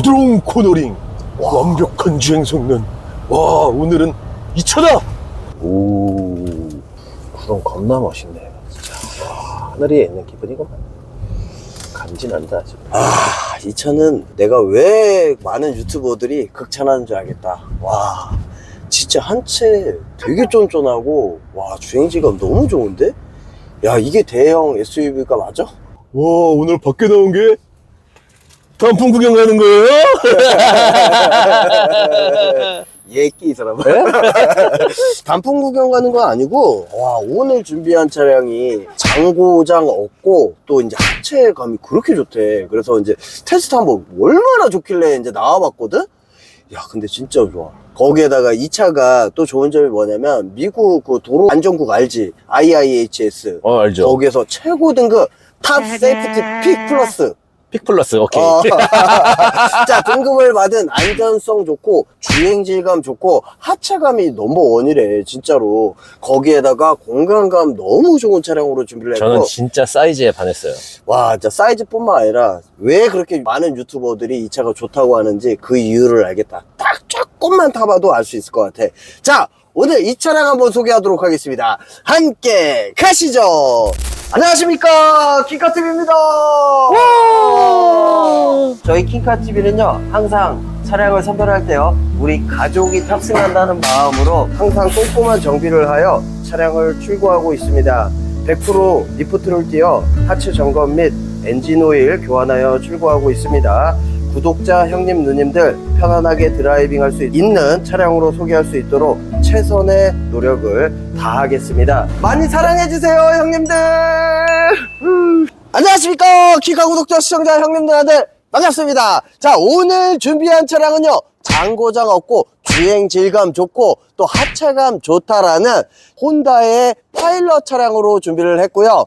부드러운 코너링, 완벽한 주행 성능. 와, 오늘은 이 차다! 오, 구름 겁나 멋있네. 진짜. 와, 하늘에 있는 기분이구만. 간지난다, 지금. 아, 이 차는 내가 왜 많은 유튜버들이 극찬하는 줄 알겠다. 와, 진짜 한 채 되게 쫀쫀하고, 와, 주행질감 너무 좋은데? 야, 이게 대형 SUV가 맞아? 와, 오늘 밖에 나온 게 단풍 구경 가는 거예요? 예끼 이 사람은. 단풍 구경 가는 건 아니고, 와, 오늘 준비한 차량이 장고장 없고, 또 이제 하체감이 그렇게 좋대. 그래서 이제 테스트 한번 얼마나 좋길래 이제 나와봤거든? 야, 근데 진짜 좋아. 거기에다가 이 차가 또 좋은 점이 뭐냐면, 미국 그 도로 안전국 알지? IIHS. 어, 알죠. 거기에서 최고 등급 탑 세이프티 픽 플러스. 픽 플러스, 오케이. 어. 자, 등급을 받은 안전성 좋고, 주행 질감 좋고, 하체감이 넘버원이래, 진짜로. 거기에다가 공간감 너무 좋은 차량으로 준비를 했고, 저는 진짜 사이즈에 반했어요. 와, 진짜 사이즈뿐만 아니라, 왜 그렇게 많은 유튜버들이 이 차가 좋다고 하는지 그 이유를 알겠다. 딱 조금만 타봐도 알 수 있을 것 같아. 자, 오늘 이 차량 한번 소개하도록 하겠습니다. 함께 가시죠! 안녕하십니까? 킹카TV입니다. 저희 킹카TV는요 항상 차량을 선별할 때요 우리 가족이 탑승한다는 마음으로 항상 꼼꼼한 정비를 하여 차량을 출고하고 있습니다. 100% 리프트를 띄어 하체 점검 및 엔진 오일 교환하여 출고하고 있습니다 구독자 형님 누님들 편안하게 드라이빙 할 수 있는 차량으로 소개할 수 있도록 최선의 노력을 다하겠습니다. 많이 사랑해주세요 형님들! 음. 안녕하십니까? 키카 구독자 시청자 형님들한테 반갑습니다. 자 오늘 준비한 차량은요 장고장 없고 주행 질감 좋고 또 하체감 좋다라는 혼다의 파일럿 차량으로 준비를 했고요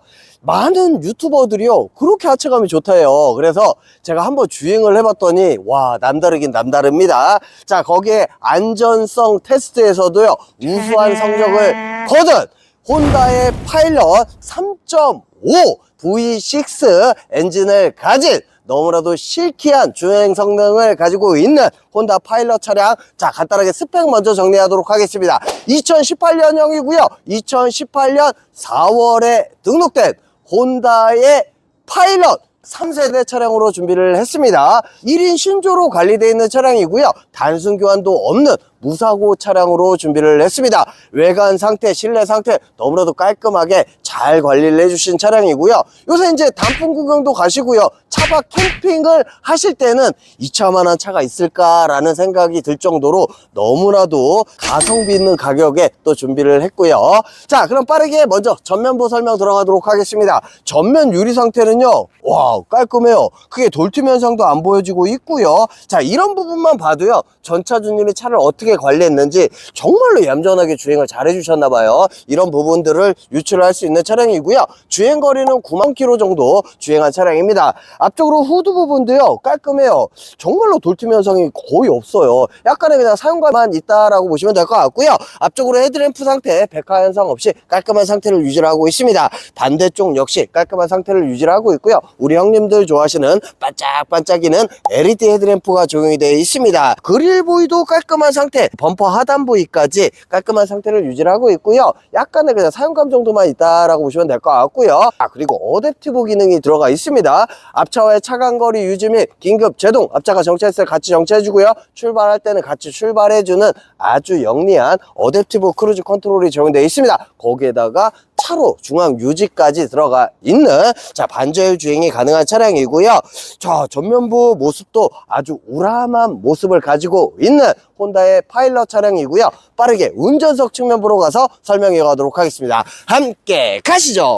많은 유튜버들이요. 그렇게 하체감이 좋다해요. 그래서 제가 한번 주행을 해봤더니 와 남다르긴 남다릅니다. 자 거기에 안전성 테스트에서도요 우수한 성적을 거둔 혼다의 파일럿 3.5 V6 엔진을 가진 너무나도 실키한 주행 성능을 가지고 있는 혼다 파일럿 차량. 자 간단하게 스펙 먼저 정리하도록 하겠습니다. 2018년형이고요. 2018년 4월에 등록된 혼다의 파일럿 3세대 차량으로 준비를 했습니다. 1인 신조로 관리되어 있는 차량이고요. 단순 교환도 없는 무사고 차량으로 준비를 했습니다. 외관 상태 실내 상태 너무나도 깔끔하게 잘 관리를 해주신 차량이고요. 요새 이제 단풍 구경도 가시고요. 차박 캠핑을 하실 때는 이 차만한 차가 있을까라는 생각이 들 정도로 너무나도 가성비 있는 가격에 또 준비를 했고요. 자 그럼 빠르게 먼저 전면부 설명 들어가도록 하겠습니다. 전면 유리 상태는요 와 깔끔해요. 크게 돌틈 현상도 안 보여지고 있고요. 자 이런 부분만 봐도요 전차주님이 차를 어떻게 관리했는지 정말로 얌전하게 주행을 잘 해주셨나 봐요. 이런 부분들을 유출할 수 있는 차량이고요. 주행거리는 9만 킬로 정도 주행한 차량입니다. 앞쪽으로 후드 부분도요 깔끔해요. 정말로 돌틈 현상이 거의 없어요. 약간의 그냥 사용감만 있다라고 보시면 될 것 같고요. 앞쪽으로 헤드램프 상태 백화 현상 없이 깔끔한 상태를 유지를 하고 있습니다. 반대쪽 역시 깔끔한 상태를 유지를 하고 있고요. 우리 형님들 좋아하시는 반짝반짝이는 LED 헤드램프가 적용이 되어 있습니다. 그릴 부위도 깔끔한 상태 범퍼 하단 부위까지 깔끔한 상태를 유지를 하고 있고요. 약간의 그냥 사용감 정도만 있다라고 보시면 될 것 같고요. 아 그리고 어댑티브 기능이 들어가 있습니다. 앞차와의 차간거리 유지 및 긴급 제동 앞차가 정체했을 때 같이 정체해주고요. 출발할 때는 같이 출발해주는 아주 영리한 어댑티브 크루즈 컨트롤이 적용되어 있습니다. 거기에다가 차로 중앙 유지까지 들어가 있는 자 반절 주행이 가능한 차량이고요. 자 전면부 모습도 아주 우람한 모습을 가지고 있는 혼다의 파일럿 차량이고요. 빠르게 운전석 측면 보러 가서 설명해 가도록 하겠습니다. 함께 가시죠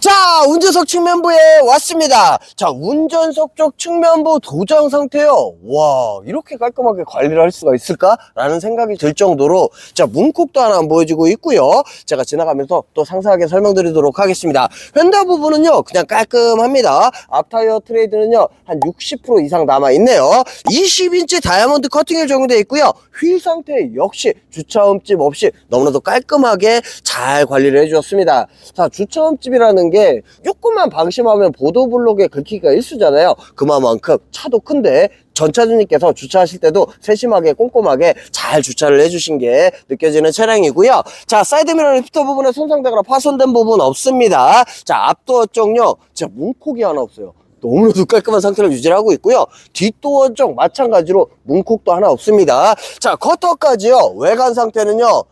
자 운전석 측면부에 왔습니다. 자 운전석 쪽 측면부 도장 상태요. 와 이렇게 깔끔하게 관리를 할 수가 있을까 라는 생각이 들 정도로 자 문콕도 하나 안 보여지고 있고요. 제가 지나가면서 또 상세하게 설명드리도록 하겠습니다. 휀다 부분은요 그냥 깔끔합니다. 앞타이어 트레이드는요 한 60% 이상 남아 있네요. 20인치 다이아몬드 커팅이 적용되어 있고요. 휠 상태 역시 주차 흠집 없이 너무나도 깔끔하게 잘 관리를 해주셨습니다. 자 주차 흠집이라는 긁히는 게 조금만 방심하면 보도블록에 긁히기가 일수잖아요. 그만큼 차도 큰데 전차주님께서 주차하실 때도 세심하게 꼼꼼하게 잘 주차를 해주신 게 느껴지는 차량이고요. 자 사이드미러 리프터 부분에 손상되거나 파손된 부분 없습니다. 자 앞도어 쪽요 진짜 문콕이 하나 없어요. 너무나도 깔끔한 상태를 유지하고 있고요. 뒷도어 쪽 마찬가지로 문콕도 하나 없습니다. 자 커터까지요. 외관 상태는요.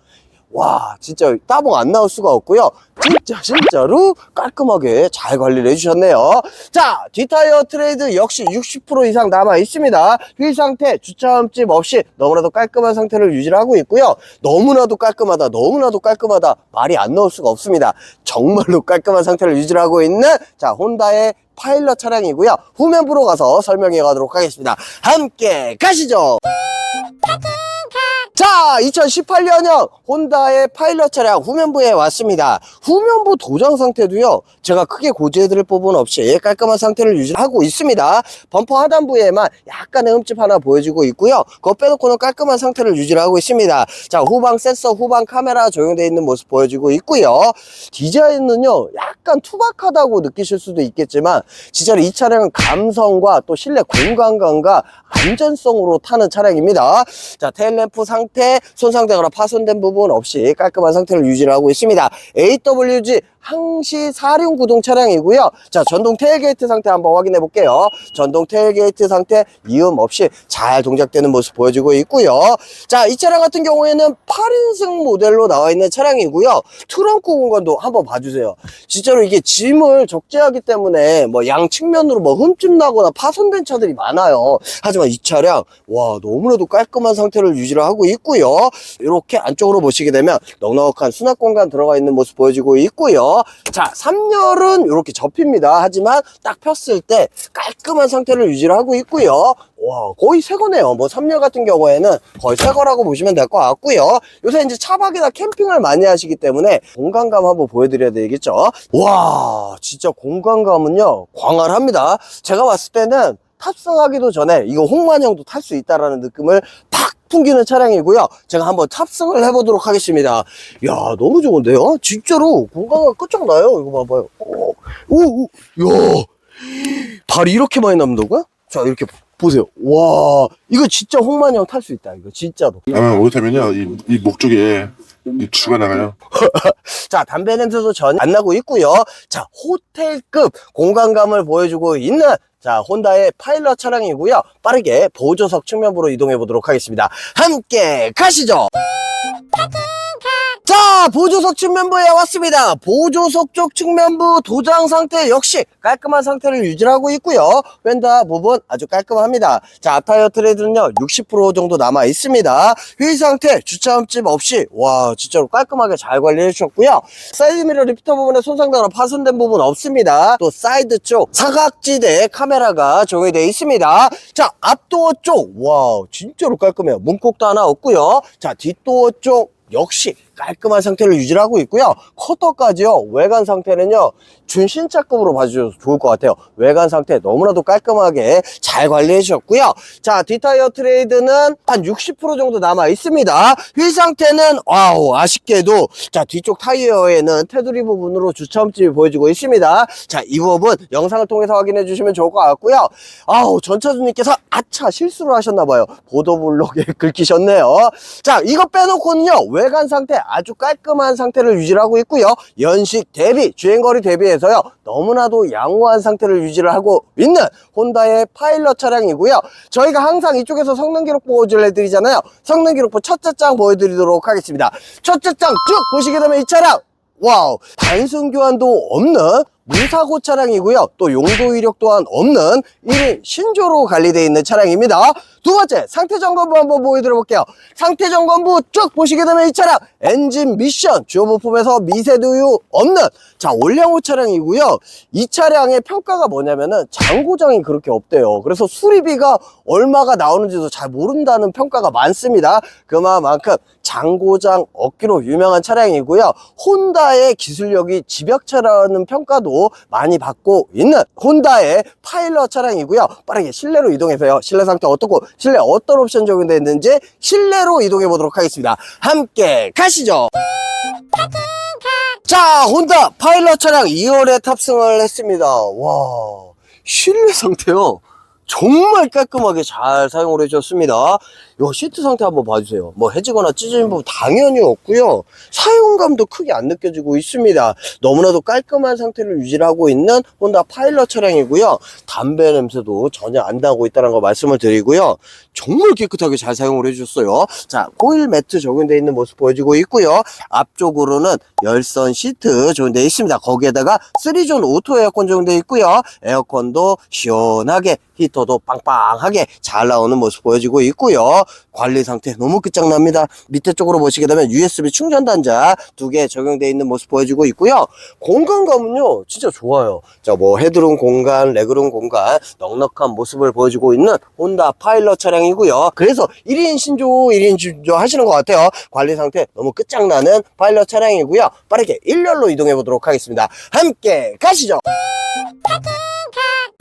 와 진짜 따봉 안 나올 수가 없고요. 진짜 진짜로 깔끔하게 잘 관리를 해주셨네요. 자 뒷타이어 트레이드 역시 60% 이상 남아 있습니다. 휠 상태 주차 흠집 없이 너무나도 깔끔한 상태를 유지를 하고 있고요. 너무나도 깔끔하다 너무나도 깔끔하다. 말이 안 나올 수가 없습니다. 정말로 깔끔한 상태를 유지를 하고 있는 자 혼다의 파일럿 차량이고요. 후면부로 가서 설명해 가도록 하겠습니다. 함께 가시죠 자, 2018년형 혼다의 파일럿 차량 후면부에 왔습니다. 후면부 도장 상태도요, 제가 크게 고지해드릴 부분 없이 깔끔한 상태를 유지하고 있습니다. 범퍼 하단부에만 약간의 흠집 하나 보여지고 있고요. 그거 빼놓고는 깔끔한 상태를 유지하고 있습니다. 자, 후방 센서, 후방 카메라 적용되어 있는 모습 보여지고 있고요. 디자인은요, 약간 투박하다고 느끼실 수도 있겠지만, 진짜로 이 차량은 감성과 또 실내 공간감과 안전성으로 타는 차량입니다. 자, 테일램프 상 태, 손상되거나 파손된 부분 없이 깔끔한 상태를 유지를 하고 있습니다. AWG 항시 4륜 구동 차량이고요. 자, 전동 테일게이트 상태 한번 확인해 볼게요. 전동 테일게이트 상태 이음 없이 잘 동작되는 모습 보여지고 있고요. 자, 이 차량 같은 경우에는 8인승 모델로 나와 있는 차량이고요. 트렁크 공간도 한번 봐주세요. 진짜로 이게 짐을 적재하기 때문에 뭐 양 측면으로 뭐 흠집 나거나 파손된 차들이 많아요. 하지만 이 차량 와 너무나도 깔끔한 상태를 유지를 하고 있고요. 이렇게 안쪽으로 보시게 되면 넉넉한 수납 공간 들어가 있는 모습 보여지고 있고요. 자 3열은 이렇게 접힙니다. 하지만 딱 폈을 때 깔끔한 상태를 유지를 하고 있고요. 와 거의 새 거네요. 뭐 3열 같은 경우에는 거의 새 거라고 보시면 될 것 같고요. 요새 이제 차박이나 캠핑을 많이 하시기 때문에 공간감 한번 보여드려야 되겠죠. 와 진짜 공간감은요 광활합니다. 제가 봤을 때는 탑승하기도 전에 이거 홍만형도 탈 수 있다라는 느낌을 팍 풍기는 차량이고요. 제가 한번 탑승을 해보도록 하겠습니다. 야 너무 좋은데요? 진짜로 공간감 끝장나요. 이거 봐봐요. 오, 오, 오, 야 발이 이렇게 많이 남는다고요? 자 이렇게 보세요. 와 이거 진짜 홍만형 탈 수 있다. 이거 진짜로. 아마 못하면요 이, 이 목 쪽에 이 주가 나가요. 자, 담배 냄새도 전혀 안 나고 있고요. 자, 호텔급 공간감을 보여주고 있는 자, 혼다의 파일럿 차량이고요. 빠르게 보조석 측면부로 이동해 보도록 하겠습니다. 함께 가시죠. 자, 보조석 측면부에 왔습니다. 보조석 쪽 측면부 도장 상태 역시 깔끔한 상태를 유지하고 있고요. 왼다 부분 아주 깔끔합니다. 자, 앞타이어 트레이드는요, 60% 정도 남아 있습니다. 휠 상태 주차 흠집 없이 와, 진짜로 깔끔하게 잘 관리해 주셨고요. 사이드 미러 리프터 부분에 손상되거나 파손된 부분 없습니다. 또 사이드 쪽 사각지대 카메라가 적용이 되어 있습니다. 자, 앞도어 쪽 와, 진짜로 깔끔해요. 문콕도 하나 없고요. 자, 뒷도어 쪽 역시 깔끔한 상태를 유지 하고 있고요. 커터까지요. 외관 상태는요. 준신차급으로 봐주셔도 좋을 것 같아요. 외관 상태 너무나도 깔끔하게 잘 관리해 주셨고요. 자, 뒷타이어 트레이드는 한 60% 정도 남아 있습니다. 휠 상태는 와우 아쉽게도 자 뒤쪽 타이어에는 테두리 부분으로 주차흠집이 보여지고 있습니다. 자, 이 부분 영상을 통해서 확인해 주시면 좋을 것 같고요. 아우 전차주님께서 아차 실수를 하셨나 봐요. 보도블록에 긁히셨네요. 자, 이거 빼놓고는요. 외관 상태 아주 깔끔한 상태를 유지하고 있고요. 연식 대비, 주행거리 대비해서요. 너무나도 양호한 상태를 유지를 하고 있는 혼다의 파일럿 차량이고요. 저희가 항상 이쪽에서 성능 기록 보여줄 해드리잖아요. 성능 기록부 첫째 장 보여드리도록 하겠습니다. 첫째 장 쭉 보시게 되면 이 차량 와우 단순 교환도 없는 무사고 차량이고요. 또 용도 이력 또한 없는 1인 신조로 관리되어 있는 차량입니다. 두 번째 상태 점검부 한번 보여드려 볼게요. 상태 점검부 쭉 보시게 되면 이 차량 엔진 미션 주요 부품에서 미세도유 없는 자 올량호 차량이고요. 이 차량의 평가가 뭐냐면은 장고장이 그렇게 없대요. 그래서 수리비가 얼마가 나오는지도 잘 모른다는 평가가 많습니다. 그만큼 장고장 없기로 유명한 차량이고요. 혼다의 기술력이 집약차라는 평가도 많이 받고 있는 혼다의 파일럿 차량이고요. 빠르게 실내로 이동해서요. 실내 상태 어떻고 실내 어떤 옵션 적용되어 있는지 실내로 이동해 보도록 하겠습니다. 함께 가시죠. 자, 혼다 파일럿 차량 2월에 탑승을 했습니다. 와, 실내 상태요. 정말 깔끔하게 잘 사용을 해줬습니다. 이 시트 상태 한번 봐주세요. 뭐 해지거나 찢어진 부분 당연히 없고요. 사용감도 크게 안 느껴지고 있습니다. 너무나도 깔끔한 상태를 유지하고 있는 혼다 파일럿 차량이고요. 담배 냄새도 전혀 안 나고 있다는 거 말씀을 드리고요. 정말 깨끗하게 잘 사용을 해주셨어요. 자, 코일 매트 적용되어 있는 모습 보여지고 있고요. 앞쪽으로는 열선 시트 적용되어 있습니다. 거기에다가 3존 오토 에어컨 적용되어 있고요. 에어컨도 시원하게 히터 도 빵빵하게 잘 나오는 모습 보여지고 있고요. 관리 상태 너무 끝장납니다. 밑에 쪽으로 보시게 되면 USB 충전 단자 두 개 적용되어 있는 모습 보여지고 있고요. 공간감은요, 진짜 좋아요. 자, 뭐 헤드룸 공간, 레그룸 공간, 넉넉한 모습을 보여주고 있는 혼다 파일럿 차량이고요. 그래서 1인 신조, 1인 신조 하시는 것 같아요. 관리 상태 너무 끝장나는 파일럿 차량이고요. 빠르게 1열로 이동해 보도록 하겠습니다. 함께 가시죠.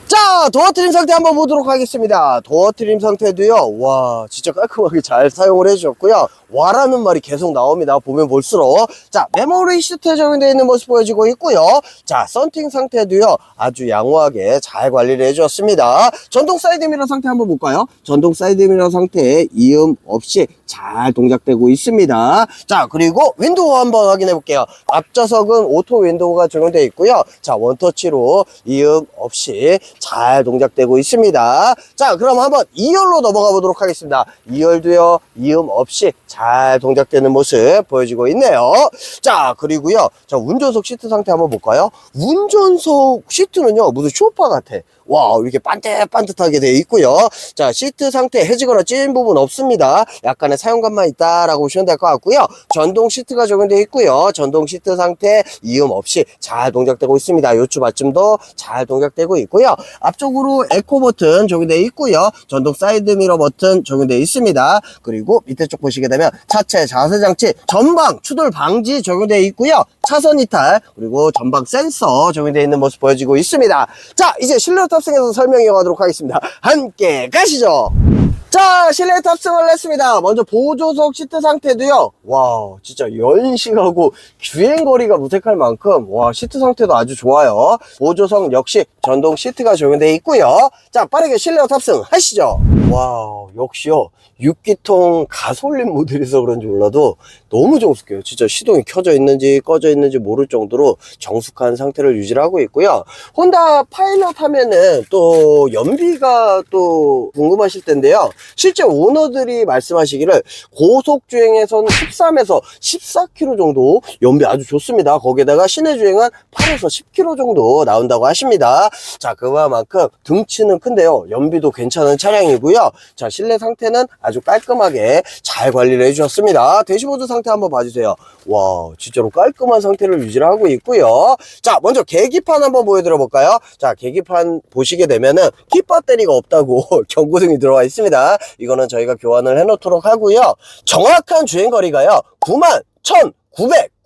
자, 도어 트림 상태 한번 보도록 하겠습니다. 도어 트림 상태도요, 와, 진짜 깔끔하게 잘 사용을 해주셨고요. 와라는 말이 계속 나옵니다. 보면 볼수록. 자, 메모리 시트 적용되어 있는 모습 보여지고 있고요. 자, 썬팅 상태도요, 아주 양호하게 잘 관리를 해주었습니다. 전동 사이드 미러 상태 한번 볼까요? 전동 사이드 미러 상태에 이음 없이 잘 동작되고 있습니다. 자, 그리고 윈도우 한번 확인해 볼게요. 앞좌석은 오토 윈도우가 적용되어 있고요. 자, 원터치로 이음 없이 잘 동작되고 있습니다. 자, 그럼 한번 2열로 넘어가 보도록 하겠습니다. 2열도요, 이음 없이 잘 동작되는 모습 보여지고 있네요. 자, 그리고요. 자, 운전석 시트 상태 한번 볼까요? 운전석 시트는요, 무슨 쇼파 같아. 와, 이렇게 반듯반듯하게 되어 있고요. 자, 시트 상태 해지거나 찐 부분 없습니다. 약간의 사용감만 있다라고 보시면 될 것 같고요. 전동 시트가 적용되어 있고요. 전동 시트 상태 이음 없이 잘 동작되고 있습니다. 요추 받침도 잘 동작되고 있고요. 앞쪽으로 에코 버튼 적용되어 있고요. 전동 사이드 미러 버튼 적용되어 있습니다. 그리고 밑에 쪽 보시게 되면 차체 자세 장치 전방 추돌 방지 적용되어 있고요. 차선 이탈 그리고 전방 센서 적용되어 있는 모습 보여지고 있습니다. 자, 이제 실내 탑승해서 설명해 가도록 하겠습니다. 함께 가시죠. 자, 실내 탑승을 했습니다. 먼저 보조석 시트 상태도요. 와, 진짜 연식하고 주행거리가 무색할 만큼 와, 시트 상태도 아주 좋아요. 보조석 역시 전동 시트가 적용되어 있고요. 자, 빠르게 실내 탑승 하시죠. 와, 역시요. 6기통 가솔린 모델이서 그런지 몰라도 너무 정숙해요. 진짜 시동이 켜져 있는지 꺼져 있는지 모를 정도로 정숙한 상태를 유지하고 있고요. 혼다 파일럿 하면은 또 연비가 또 궁금하실 텐데요. 실제 오너들이 말씀하시기를 고속 주행에서는 13에서 14km 정도 연비 아주 좋습니다. 거기에다가 시내 주행은 8에서 10km 정도 나온다고 하십니다. 자, 그만큼 등치는 큰데요. 연비도 괜찮은 차량이고요. 자, 실내 상태는 아주 깔끔하게 잘 관리를 해주셨습니다. 대시보드 상태 한번 봐주세요. 와, 진짜로 깔끔한 상태를 유지를 하고 있고요. 자, 먼저 계기판 한번 보여드려 볼까요? 자, 계기판 보시게 되면은 키 배터리가 없다고 경고등이 들어와 있습니다. 이거는 저희가 교환을 해놓도록 하고요. 정확한 주행거리가요. 9만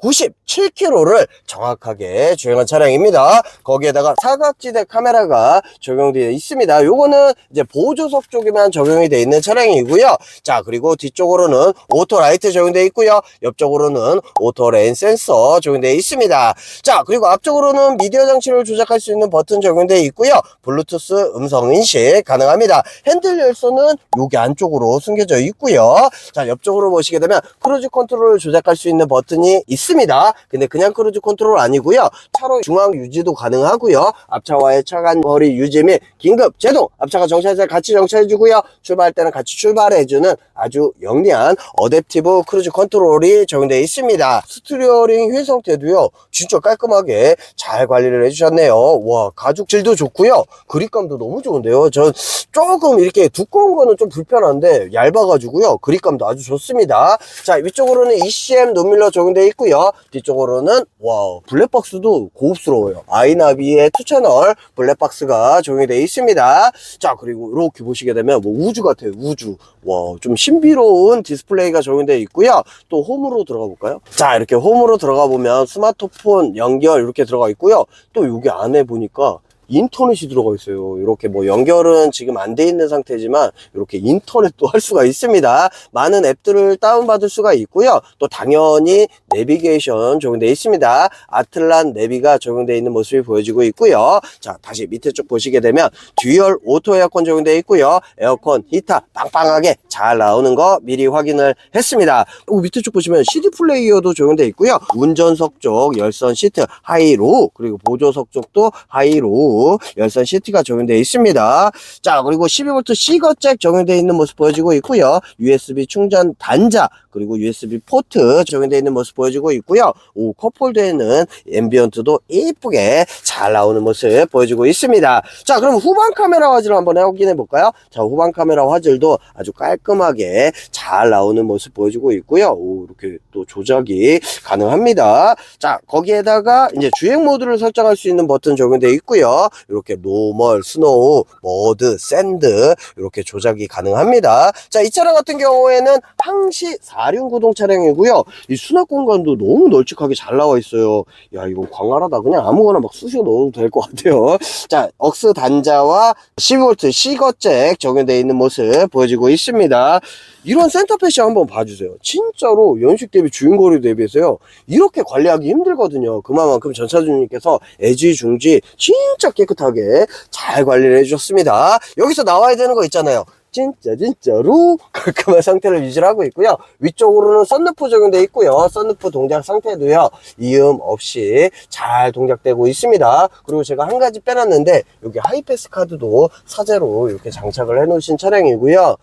1,997km를 정확하게 주행한 차량입니다. 거기에다가 사각지대 카메라가 적용되어 있습니다. 요거는 이제 보조석 쪽에만 적용이 되어 있는 차량이고요. 자, 그리고 뒤쪽으로는 오토 라이트 적용되어 있고요. 옆쪽으로는 오토 렌 센서 적용되어 있습니다. 자, 그리고 앞쪽으로는 미디어 장치를 조작할 수 있는 버튼 적용되어 있고요. 블루투스 음성 인식 가능합니다. 핸들 열선은 여기 안쪽으로 숨겨져 있고요. 자, 옆쪽으로 보시게 되면 크루즈 컨트롤을 조작할 수 있는 버튼이 있습니다. 근데 그냥 크루즈 컨트롤 아니고요. 차로 중앙 유지도 가능하고요. 앞차와의 차간 거리 유지 및 긴급 제동, 앞차가 정차할 때 같이 정차해주고요. 출발할 때는 같이 출발해주는 아주 영리한 어댑티브 크루즈 컨트롤이 적용되어 있습니다. 스티어링 휠 상태도요. 진짜 깔끔하게 잘 관리를 해주셨네요. 와, 가죽 질도 좋고요. 그립감도 너무 좋은데요. 전 조금 이렇게 두꺼운 거는 좀 불편한데 얇아가지고요. 그립감도 아주 좋습니다. 자, 위쪽으로는 ECM 노밀러 적용되어 있고요. 뒤쪽으로는 와우 블랙박스도 고급스러워요. 아이나비의 투채널 블랙박스가 적용이 되어 있습니다. 자, 그리고 이렇게 보시게 되면 뭐 우주 같아요. 우주. 와, 좀 신비로운 디스플레이가 적용되어 있고요. 또 홈으로 들어가 볼까요? 자, 이렇게 홈으로 들어가 보면 스마트폰 연결 이렇게 들어가 있고요. 또 여기 안에 보니까 인터넷이 들어가 있어요. 이렇게 뭐 연결은 지금 안 돼 있는 상태지만 이렇게 인터넷도 할 수가 있습니다. 많은 앱들을 다운받을 수가 있고요. 또 당연히 내비게이션 적용되어 있습니다. 아틀란 내비가 적용되어 있는 모습이 보여지고 있고요. 자, 다시 밑에 쪽 보시게 되면 듀얼 오토 에어컨 적용되어 있고요. 에어컨 히터 빵빵하게 잘 나오는 거 미리 확인을 했습니다. 그리고 밑에 쪽 보시면 CD 플레이어도 적용되어 있고요. 운전석 쪽 열선 시트 하이로 그리고 보조석 쪽도 하이로 열선 시트가 적용되어 있습니다. 자 그리고 12V C거잭 적용되어 있는 모습 보여지고 있고요. USB 충전 단자 그리고 USB 포트 적용되어 있는 모습 보여지고 있고요. 오 컵홀더에는 앰비언트도 이쁘게 잘 나오는 모습 보여지고 있습니다. 자 그럼 후방 카메라 화질을 한번 확인해 볼까요? 자 후방 카메라 화질도 아주 깔끔하게 잘 나오는 모습 보여지고 있고요. 오 이렇게 또 조작이 가능합니다. 자 거기에다가 이제 주행 모드를 설정할 수 있는 버튼 적용되어 있고요. 이렇게 노멀, 스노우, 머드, 샌드 이렇게 조작이 가능합니다. 자 이 차량 같은 경우에는 항시 4륜 구동 차량이고요. 이 수납 공간도 너무 널찍하게 잘 나와 있어요. 야 이거 광활하다. 그냥 아무거나 막 쑤셔 넣어도 될 것 같아요. 자 억스 단자와 12V C거잭 적용되어 있는 모습 보여지고 있습니다. 이런 센터패시 한번 봐주세요. 진짜로 연식 대비 주행거리 대비해서요. 이렇게 관리하기 힘들거든요. 그만큼 전차주님께서 애지중지 진짜 깨끗하게 잘 관리를 해주셨습니다. 여기서 나와야 되는 거 있잖아요. 진짜 진짜로 깔끔한 상태를 유지하고 있고요. 위쪽으로는 썬루프 적용되어 있고요. 썬루프 동작 상태도요. 이음 없이 잘 동작되고 있습니다. 그리고 제가 한 가지 빼놨는데 여기 하이패스 카드도 사제로 이렇게 장착을 해 놓으신 차량이고요.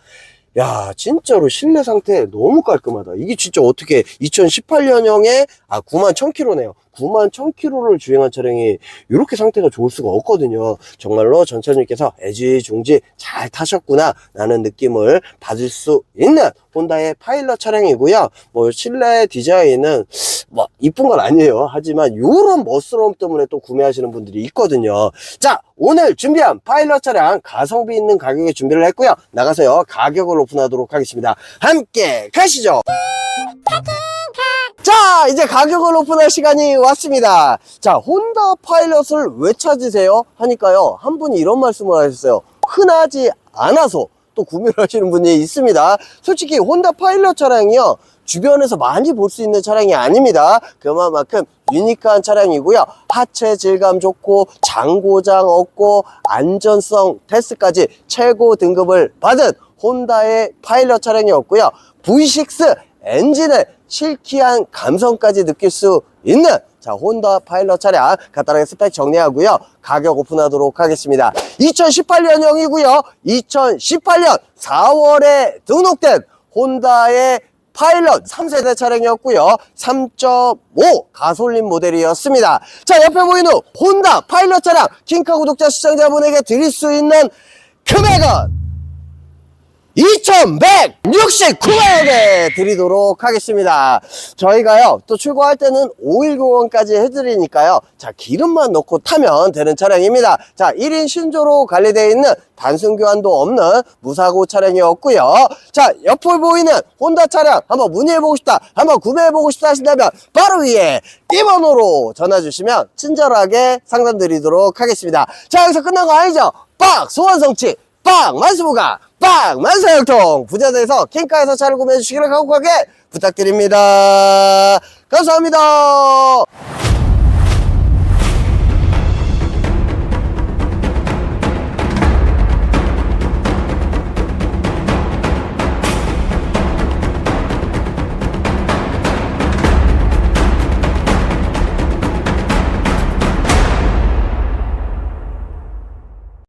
야 진짜로 실내 상태 너무 깔끔하다 이게 진짜 어떻게 2018년형에 아 9만 1000km네요 9만 1000km를 주행한 차량이 이렇게 상태가 좋을 수가 없거든요. 정말로 전차주님께서 애지중지 잘 타셨구나 라는 느낌을 받을 수 있는 혼다의 파일럿 차량이고요. 뭐 실내 디자인은 뭐 이쁜 건 아니에요. 하지만 이런 멋스러움 때문에 또 구매하시는 분들이 있거든요. 자 오늘 준비한 파일럿 차량 가성비 있는 가격에 준비를 했고요. 나가서요. 가격을 오픈하도록 하겠습니다. 함께 가시죠 자 이제 가격을 오픈할 시간이 왔습니다. 자 혼다 파일럿을 왜 찾으세요? 하니까요. 한 분이 이런 말씀을 하셨어요. 흔하지 않아서 또 구매를 하시는 분이 있습니다. 솔직히 혼다 파일럿 차량이요. 주변에서 많이 볼 수 있는 차량이 아닙니다. 그만큼 유니크한 차량이고요. 하체 질감 좋고 장고장 없고 안전성 테스트까지 최고 등급을 받은 혼다의 파일럿 차량이었고요. V6 엔진의 실키한 감성까지 느낄 수 있는 자 혼다 파일럿 차량 간단하게 스펙 정리하고요. 가격 오픈하도록 하겠습니다. 2018년형이고요. 2018년 4월에 등록된 혼다의 파일럿 3세대 차량이었고요. 3.5 가솔린 모델이었습니다. 자 옆에 보이는 혼다 파일럿 차량 킹카 구독자 시청자분에게 드릴 수 있는 금액은 2,169만원에 드리도록 하겠습니다. 저희가요, 또 출고할 때는 5190원까지 해드리니까요. 자, 기름만 넣고 타면 되는 차량입니다. 자, 1인 신조로 관리되어 있는 단순 교환도 없는 무사고 차량이었고요. 자, 옆을 보이는 혼다 차량 한번 문의해보고 싶다, 한번 구매해보고 싶다 하신다면 바로 위에 이 번호로 전화주시면 친절하게 상담 드리도록 하겠습니다. 자, 여기서 끝난 거 아니죠? 빡! 소원성취! 빵! 만수무가! 빵! 만사형통! 부자재에서 킹카에서 차를 구매해 주시기를 간곡하게 부탁드립니다. 감사합니다.